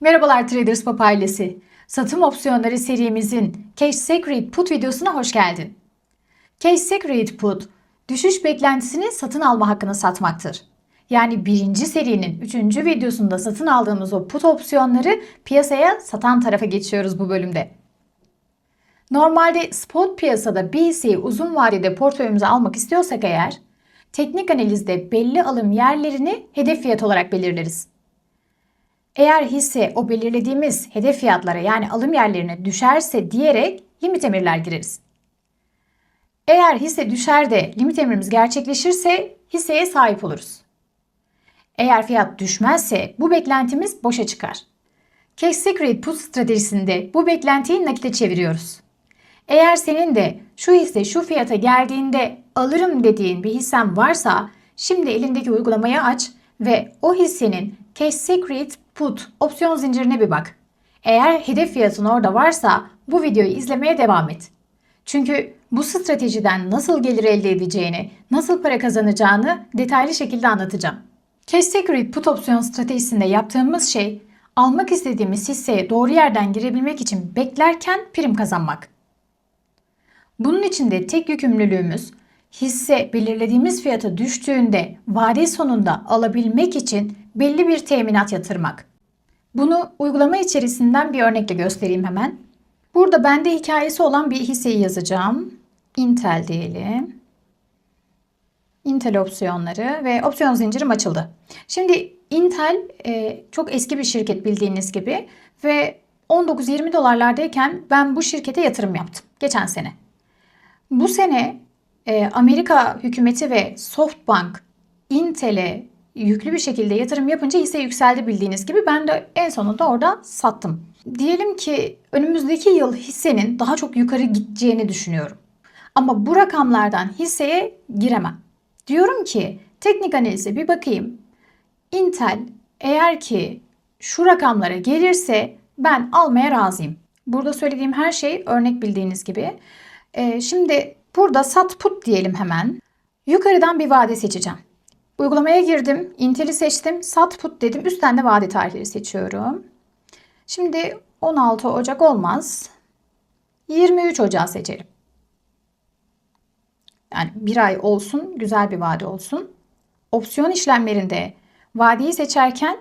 Merhabalar Traders Pop ailesi. Satım opsiyonları serimizin Cash Secret Put videosuna hoş geldin. Cash Secret Put, düşüş beklentisini satın alma hakkını satmaktır. Yani birinci serinin üçüncü videosunda satın aldığımız o put opsiyonları piyasaya satan tarafa geçiyoruz bu bölümde. Normalde spot piyasada bir hisseyi uzun vadede portföyümüze almak istiyorsak eğer, teknik analizde belli alım yerlerini hedef fiyat olarak belirleriz. Eğer hisse o belirlediğimiz hedef fiyatlara yani alım yerlerine düşerse diyerek limit emirler gireriz. Eğer hisse düşer de limit emrimiz gerçekleşirse hisseye sahip oluruz. Eğer fiyat düşmezse bu beklentimiz boşa çıkar. Cash Secret Put stratejisinde bu beklentiyi nakite çeviriyoruz. Eğer senin de şu hisse şu fiyata geldiğinde alırım dediğin bir hissen varsa şimdi elindeki uygulamayı aç ve o hissenin Cash Secret Put opsiyon zincirine bir bak. Eğer hedef fiyatın orada varsa bu videoyu izlemeye devam et. Çünkü bu stratejiden nasıl gelir elde edeceğini, nasıl para kazanacağını detaylı şekilde anlatacağım. Cash Secret Put opsiyon stratejisinde yaptığımız şey almak istediğimiz hisseye doğru yerden girebilmek için beklerken prim kazanmak. Bunun için de tek yükümlülüğümüz hisse belirlediğimiz fiyata düştüğünde vade sonunda alabilmek için belli bir teminat yatırmak. Bunu uygulama içerisinden bir örnekle göstereyim hemen. Burada bende hikayesi olan bir hisseyi yazacağım. Intel diyelim. Intel opsiyonları ve opsiyon zincirim açıldı. Şimdi Intel e, çok eski bir şirket bildiğiniz gibi ve 19-20 dolarlardayken ben bu şirkete yatırım yaptım geçen sene. Bu sene e, Amerika hükümeti ve SoftBank Intel'e yüklü bir şekilde yatırım yapınca hisse yükseldi bildiğiniz gibi ben de en sonunda orada sattım. Diyelim ki önümüzdeki yıl hissenin daha çok yukarı gideceğini düşünüyorum. Ama bu rakamlardan hisseye giremem. Diyorum ki teknik analize bir bakayım. Intel eğer ki şu rakamlara gelirse ben almaya razıyım. Burada söylediğim her şey örnek bildiğiniz gibi. Ee, şimdi burada sat put diyelim hemen. Yukarıdan bir vade seçeceğim. Uygulamaya girdim. Intel'i seçtim. Sat put dedim. Üstten de vade tarihleri seçiyorum. Şimdi 16 Ocak olmaz. 23 Ocak seçelim. Yani bir ay olsun, güzel bir vade olsun. Opsiyon işlemlerinde vadeyi seçerken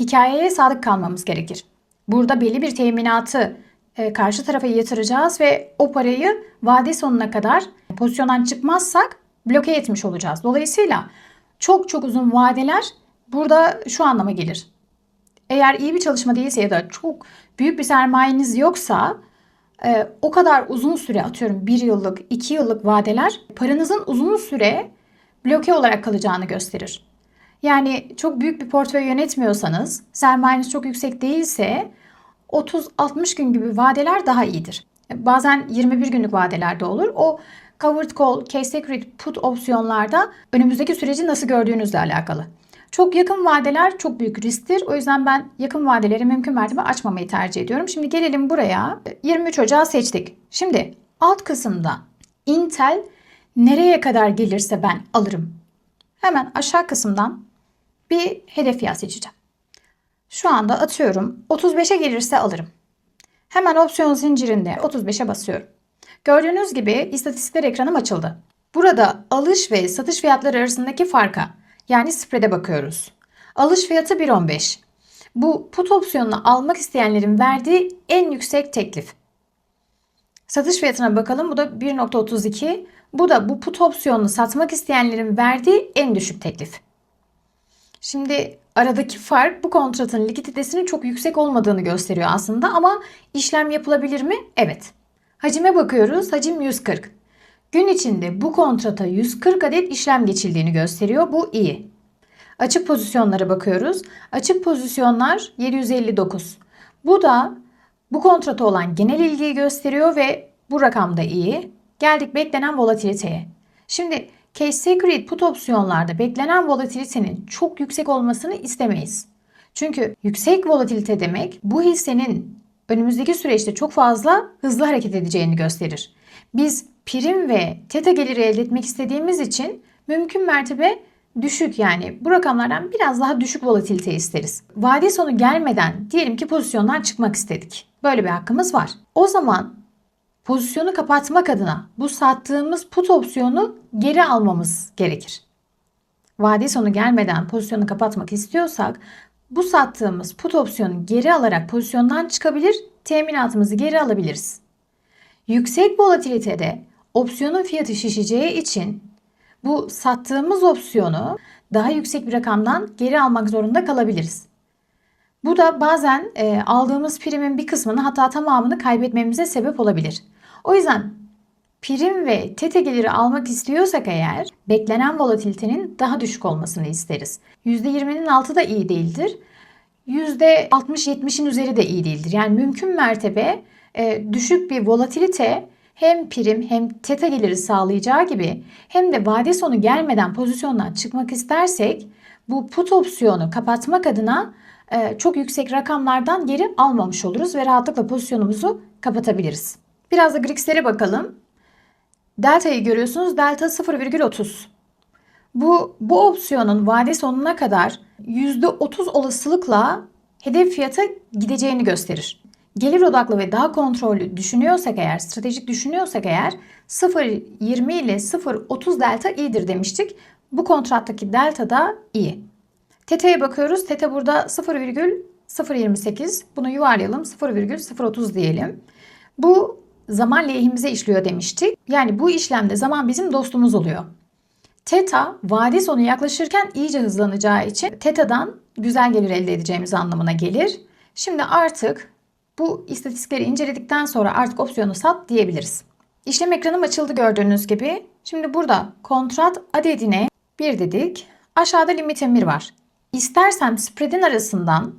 hikayeye sadık kalmamız gerekir. Burada belli bir teminatı e, karşı tarafa yatıracağız ve o parayı vade sonuna kadar pozisyondan çıkmazsak bloke etmiş olacağız. Dolayısıyla çok çok uzun vadeler burada şu anlama gelir. Eğer iyi bir çalışma değilse ya da çok büyük bir sermayeniz yoksa e, o kadar uzun süre atıyorum bir yıllık, iki yıllık vadeler paranızın uzun süre bloke olarak kalacağını gösterir. Yani çok büyük bir portföy yönetmiyorsanız, sermayeniz çok yüksek değilse 30-60 gün gibi vadeler daha iyidir. Bazen 21 günlük vadelerde olur. O covered call, cash secret put opsiyonlarda önümüzdeki süreci nasıl gördüğünüzle alakalı. Çok yakın vadeler çok büyük risktir. O yüzden ben yakın vadeleri mümkün mertebe açmamayı tercih ediyorum. Şimdi gelelim buraya. 23 Ocağı seçtik. Şimdi alt kısımda Intel nereye kadar gelirse ben alırım. Hemen aşağı kısımdan bir hedef fiyat seçeceğim. Şu anda atıyorum 35'e gelirse alırım. Hemen opsiyon zincirinde 35'e basıyorum. Gördüğünüz gibi istatistikler ekranım açıldı. Burada alış ve satış fiyatları arasındaki farka yani spread'e bakıyoruz. Alış fiyatı 1.15. Bu put opsiyonunu almak isteyenlerin verdiği en yüksek teklif. Satış fiyatına bakalım. Bu da 1.32. Bu da bu put opsiyonunu satmak isteyenlerin verdiği en düşük teklif. Şimdi aradaki fark bu kontratın likiditesinin çok yüksek olmadığını gösteriyor aslında ama işlem yapılabilir mi? Evet. Hacime bakıyoruz. Hacim 140. Gün içinde bu kontrata 140 adet işlem geçildiğini gösteriyor. Bu iyi. Açık pozisyonlara bakıyoruz. Açık pozisyonlar 759. Bu da bu kontrata olan genel ilgiyi gösteriyor ve bu rakam da iyi. Geldik beklenen volatiliteye. Şimdi Case Secret put opsiyonlarda beklenen volatilitenin çok yüksek olmasını istemeyiz. Çünkü yüksek volatilite demek bu hissenin önümüzdeki süreçte çok fazla hızlı hareket edeceğini gösterir. Biz prim ve teta geliri elde etmek istediğimiz için mümkün mertebe düşük yani bu rakamlardan biraz daha düşük volatilite isteriz. Vade sonu gelmeden diyelim ki pozisyondan çıkmak istedik. Böyle bir hakkımız var. O zaman pozisyonu kapatmak adına bu sattığımız put opsiyonu geri almamız gerekir. Vade sonu gelmeden pozisyonu kapatmak istiyorsak bu sattığımız put opsiyonu geri alarak pozisyondan çıkabilir, teminatımızı geri alabiliriz. Yüksek volatilitede opsiyonun fiyatı şişeceği için bu sattığımız opsiyonu daha yüksek bir rakamdan geri almak zorunda kalabiliriz. Bu da bazen e, aldığımız primin bir kısmını hatta tamamını kaybetmemize sebep olabilir. O yüzden prim ve tete geliri almak istiyorsak eğer beklenen volatilitenin daha düşük olmasını isteriz. %20'nin altı da iyi değildir. %60-70'in üzeri de iyi değildir. Yani mümkün mertebe e, düşük bir volatilite hem prim hem teta geliri sağlayacağı gibi hem de vade sonu gelmeden pozisyondan çıkmak istersek bu put opsiyonu kapatmak adına e, çok yüksek rakamlardan geri almamış oluruz ve rahatlıkla pozisyonumuzu kapatabiliriz. Biraz da Grix'lere bakalım. Delta'yı görüyorsunuz. Delta 0,30. Bu, bu opsiyonun vade sonuna kadar %30 olasılıkla hedef fiyata gideceğini gösterir. Gelir odaklı ve daha kontrollü düşünüyorsak eğer, stratejik düşünüyorsak eğer 0.20 ile 0.30 delta iyidir demiştik. Bu kontrattaki delta da iyi. TETE'ye bakıyoruz. TETE burada 0,028. Bunu yuvarlayalım. 0,030 diyelim. Bu zaman lehimize işliyor demiştik. Yani bu işlemde zaman bizim dostumuz oluyor. Teta vade sonu yaklaşırken iyice hızlanacağı için Teta'dan güzel gelir elde edeceğimiz anlamına gelir. Şimdi artık bu istatistikleri inceledikten sonra artık opsiyonu sat diyebiliriz. İşlem ekranım açıldı gördüğünüz gibi. Şimdi burada kontrat adedine 1 dedik. Aşağıda limit emir var. İstersem spread'in arasından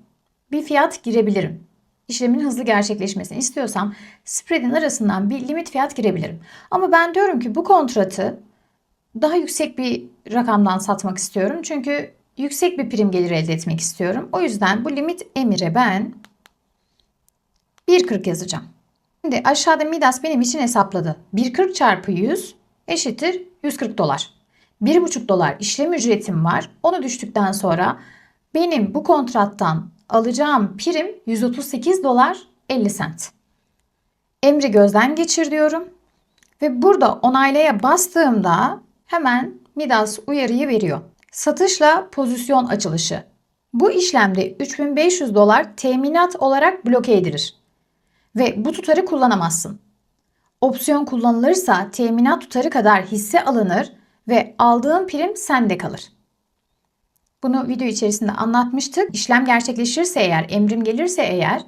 bir fiyat girebilirim. İşlemin hızlı gerçekleşmesini istiyorsam spread'in arasından bir limit fiyat girebilirim. Ama ben diyorum ki bu kontratı daha yüksek bir rakamdan satmak istiyorum. Çünkü yüksek bir prim gelir elde etmek istiyorum. O yüzden bu limit emire ben 1.40 yazacağım. Şimdi aşağıda Midas benim için hesapladı. 1.40 çarpı 100 eşittir 140 dolar. 1.5 dolar işlem ücretim var. Onu düştükten sonra benim bu kontrattan alacağım prim 138 dolar 50 sent. Emri gözden geçir diyorum. Ve burada onaylaya bastığımda hemen Midas uyarıyı veriyor. Satışla pozisyon açılışı. Bu işlemde 3500 dolar teminat olarak bloke edilir ve bu tutarı kullanamazsın. Opsiyon kullanılırsa teminat tutarı kadar hisse alınır ve aldığın prim sende kalır. Bunu video içerisinde anlatmıştık. İşlem gerçekleşirse eğer, emrim gelirse eğer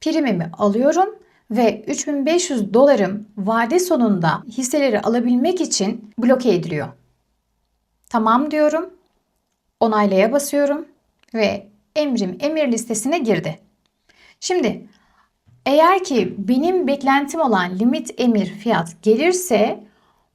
primimi alıyorum ve 3500 dolarım vade sonunda hisseleri alabilmek için bloke ediliyor. Tamam diyorum. Onaylaya basıyorum ve emrim emir listesine girdi. Şimdi eğer ki benim beklentim olan limit emir fiyat gelirse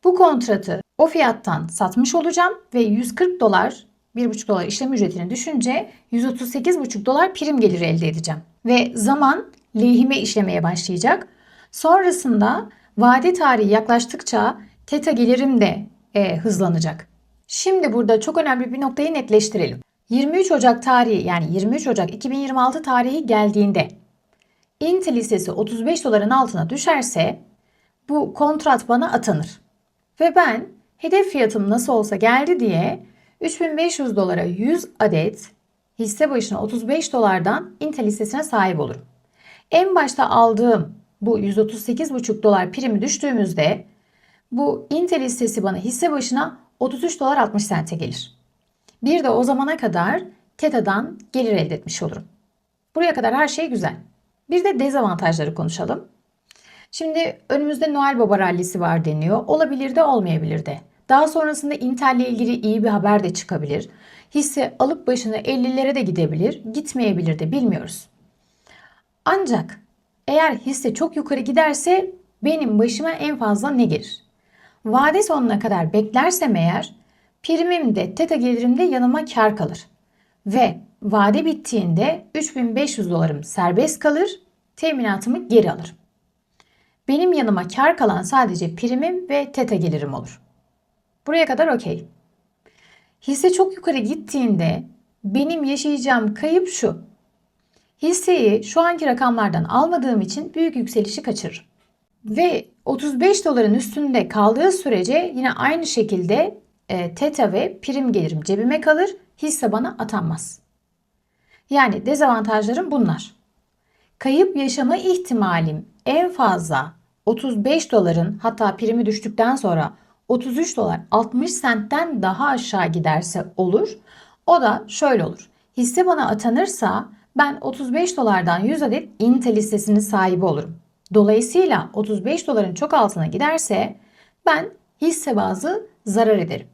bu kontratı o fiyattan satmış olacağım ve 140 dolar 1,5 dolar işlem ücretini düşünce 138,5 dolar prim geliri elde edeceğim. Ve zaman lehime işlemeye başlayacak. Sonrasında vade tarihi yaklaştıkça teta gelirim de e, hızlanacak. Şimdi burada çok önemli bir noktayı netleştirelim. 23 Ocak tarihi yani 23 Ocak 2026 tarihi geldiğinde Intel hissesi 35 doların altına düşerse bu kontrat bana atanır. Ve ben hedef fiyatım nasıl olsa geldi diye 3500 dolara 100 adet hisse başına 35 dolardan Intel hissesine sahip olurum. En başta aldığım bu 138,5 dolar primi düştüğümüzde bu Intel hissesi bana hisse başına 33 dolar 60 sente gelir. Bir de o zamana kadar TETA'dan gelir elde etmiş olurum. Buraya kadar her şey güzel. Bir de dezavantajları konuşalım. Şimdi önümüzde Noel Baba rallisi var deniyor. Olabilir de olmayabilir de. Daha sonrasında Intel ile ilgili iyi bir haber de çıkabilir. Hisse alıp başını 50'lere de gidebilir, gitmeyebilir de bilmiyoruz. Ancak eğer hisse çok yukarı giderse benim başıma en fazla ne gelir? Vade sonuna kadar beklersem eğer primim de teta gelirim de yanıma kar kalır. Ve vade bittiğinde 3500 dolarım serbest kalır, teminatımı geri alırım. Benim yanıma kar kalan sadece primim ve teta gelirim olur. Buraya kadar okey. Hisse çok yukarı gittiğinde benim yaşayacağım kayıp şu. Hisseyi şu anki rakamlardan almadığım için büyük yükselişi kaçırırım. Ve 35 doların üstünde kaldığı sürece yine aynı şekilde e, teta ve prim gelirim cebime kalır, hisse bana atanmaz. Yani dezavantajlarım bunlar. Kayıp yaşama ihtimalim en fazla 35 doların hatta primi düştükten sonra 33 dolar 60 sentten daha aşağı giderse olur. O da şöyle olur. Hisse bana atanırsa ben 35 dolardan 100 adet Intel hissesinin sahibi olurum. Dolayısıyla 35 doların çok altına giderse ben hisse bazı zarar ederim.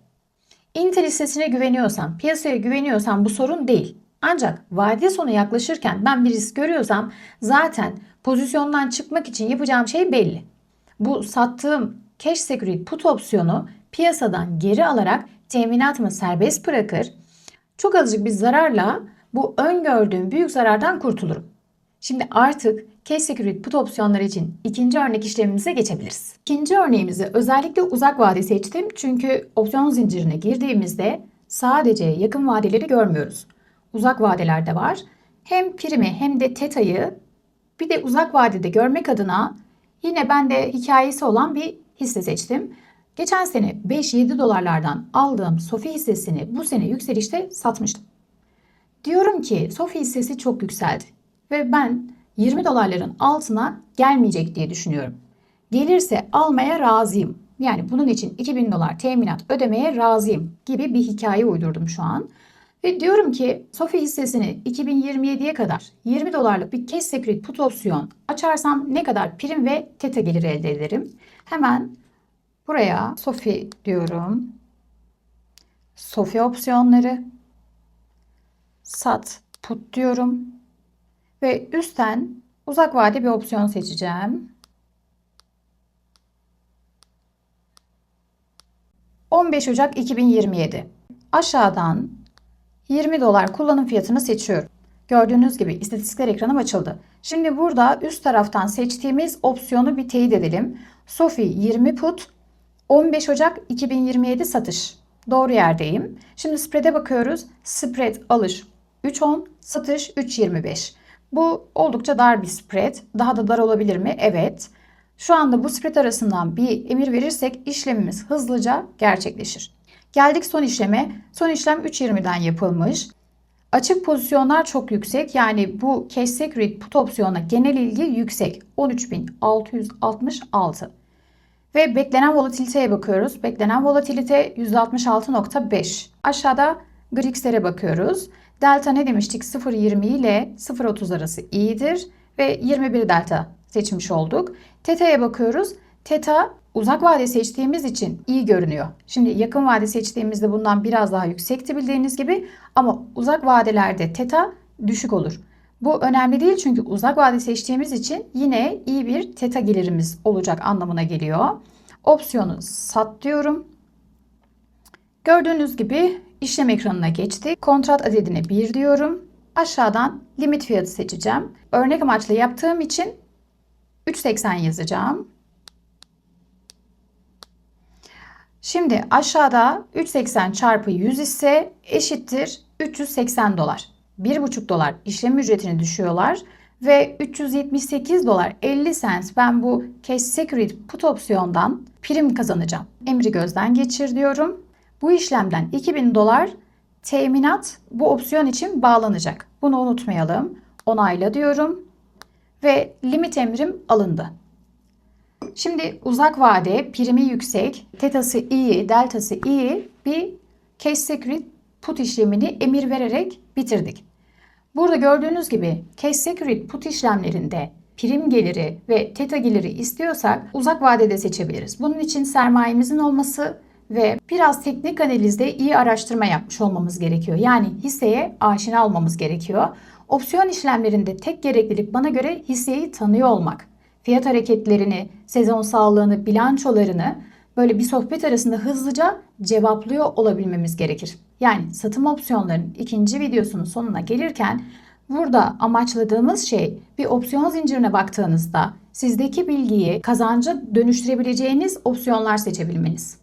Intel hissesine güveniyorsam, piyasaya güveniyorsam bu sorun değil. Ancak vade sonu yaklaşırken ben bir risk görüyorsam zaten pozisyondan çıkmak için yapacağım şey belli. Bu sattığım cash security put opsiyonu piyasadan geri alarak teminatımı serbest bırakır. Çok azıcık bir zararla bu öngördüğüm büyük zarardan kurtulurum. Şimdi artık cash security put opsiyonları için ikinci örnek işlemimize geçebiliriz. İkinci örneğimizi özellikle uzak vade seçtim çünkü opsiyon zincirine girdiğimizde sadece yakın vadeleri görmüyoruz. Uzak vadelerde var. Hem primi hem de teta'yı bir de uzak vadede görmek adına yine ben de hikayesi olan bir hisse seçtim. Geçen sene 5-7 dolarlardan aldığım Sofi hissesini bu sene yükselişte satmıştım. Diyorum ki Sofi hissesi çok yükseldi ve ben 20 dolarların altına gelmeyecek diye düşünüyorum. Gelirse almaya razıyım. Yani bunun için 2000 dolar teminat ödemeye razıyım gibi bir hikaye uydurdum şu an. Ve diyorum ki Sofi hissesini 2027'ye kadar 20 dolarlık bir cash security put opsiyon açarsam ne kadar prim ve teta geliri elde ederim. Hemen buraya Sofi diyorum. Sofi opsiyonları sat put diyorum. Ve üstten uzak vade bir opsiyon seçeceğim. 15 Ocak 2027. Aşağıdan 20 dolar kullanım fiyatını seçiyorum. Gördüğünüz gibi istatistikler ekranım açıldı. Şimdi burada üst taraftan seçtiğimiz opsiyonu bir teyit edelim. Sofi 20 put 15 Ocak 2027 satış. Doğru yerdeyim. Şimdi spread'e bakıyoruz. Spread alış 3.10, satış 3.25. Bu oldukça dar bir spread. Daha da dar olabilir mi? Evet. Şu anda bu spread arasından bir emir verirsek işlemimiz hızlıca gerçekleşir. Geldik son işleme. Son işlem 3.20'den yapılmış. Açık pozisyonlar çok yüksek. Yani bu cash security put opsiyona genel ilgi yüksek. 13.666. Ve beklenen volatiliteye bakıyoruz. Beklenen volatilite %66.5. Aşağıda Grix'lere bakıyoruz. Delta ne demiştik? 0.20 ile 0.30 arası iyidir ve 21 delta seçmiş olduk. Teta'ya bakıyoruz. Teta uzak vade seçtiğimiz için iyi görünüyor. Şimdi yakın vade seçtiğimizde bundan biraz daha yüksekti bildiğiniz gibi ama uzak vadelerde teta düşük olur. Bu önemli değil çünkü uzak vade seçtiğimiz için yine iyi bir teta gelirimiz olacak anlamına geliyor. Opsiyonu sat diyorum. Gördüğünüz gibi işlem ekranına geçtik. Kontrat adedine 1 diyorum. Aşağıdan limit fiyatı seçeceğim. Örnek amaçlı yaptığım için 3.80 yazacağım. Şimdi aşağıda 3.80 çarpı 100 ise eşittir 380 dolar. 1.5 dolar işlem ücretini düşüyorlar ve 378 dolar 50 cent ben bu cash security put opsiyondan prim kazanacağım. Emri gözden geçir diyorum. Bu işlemden 2000 dolar teminat bu opsiyon için bağlanacak. Bunu unutmayalım. Onayla diyorum ve limit emrim alındı. Şimdi uzak vade primi yüksek, tetası iyi, deltası iyi bir cash security put işlemini emir vererek bitirdik. Burada gördüğünüz gibi cash security put işlemlerinde prim geliri ve teta geliri istiyorsak uzak vadede seçebiliriz. Bunun için sermayemizin olması ve biraz teknik analizde iyi araştırma yapmış olmamız gerekiyor. Yani hisseye aşina olmamız gerekiyor. Opsiyon işlemlerinde tek gereklilik bana göre hisseyi tanıyor olmak. Fiyat hareketlerini, sezon sağlığını, bilançolarını böyle bir sohbet arasında hızlıca cevaplıyor olabilmemiz gerekir. Yani satım opsiyonlarının ikinci videosunun sonuna gelirken burada amaçladığımız şey bir opsiyon zincirine baktığınızda sizdeki bilgiyi kazanca dönüştürebileceğiniz opsiyonlar seçebilmeniz.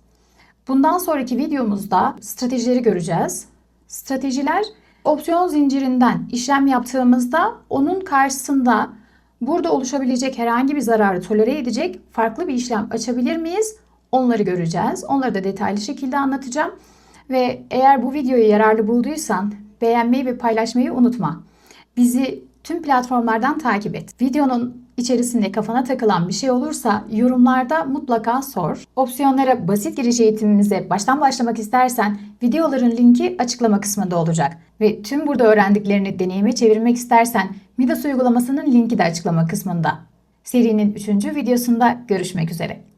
Bundan sonraki videomuzda stratejileri göreceğiz. Stratejiler opsiyon zincirinden işlem yaptığımızda onun karşısında burada oluşabilecek herhangi bir zararı tolere edecek farklı bir işlem açabilir miyiz? Onları göreceğiz. Onları da detaylı şekilde anlatacağım. Ve eğer bu videoyu yararlı bulduysan beğenmeyi ve paylaşmayı unutma. Bizi tüm platformlardan takip et. Videonun içerisinde kafana takılan bir şey olursa yorumlarda mutlaka sor. Opsiyonlara basit giriş eğitimimize baştan başlamak istersen videoların linki açıklama kısmında olacak. Ve tüm burada öğrendiklerini deneyime çevirmek istersen Midas uygulamasının linki de açıklama kısmında. Serinin 3. videosunda görüşmek üzere.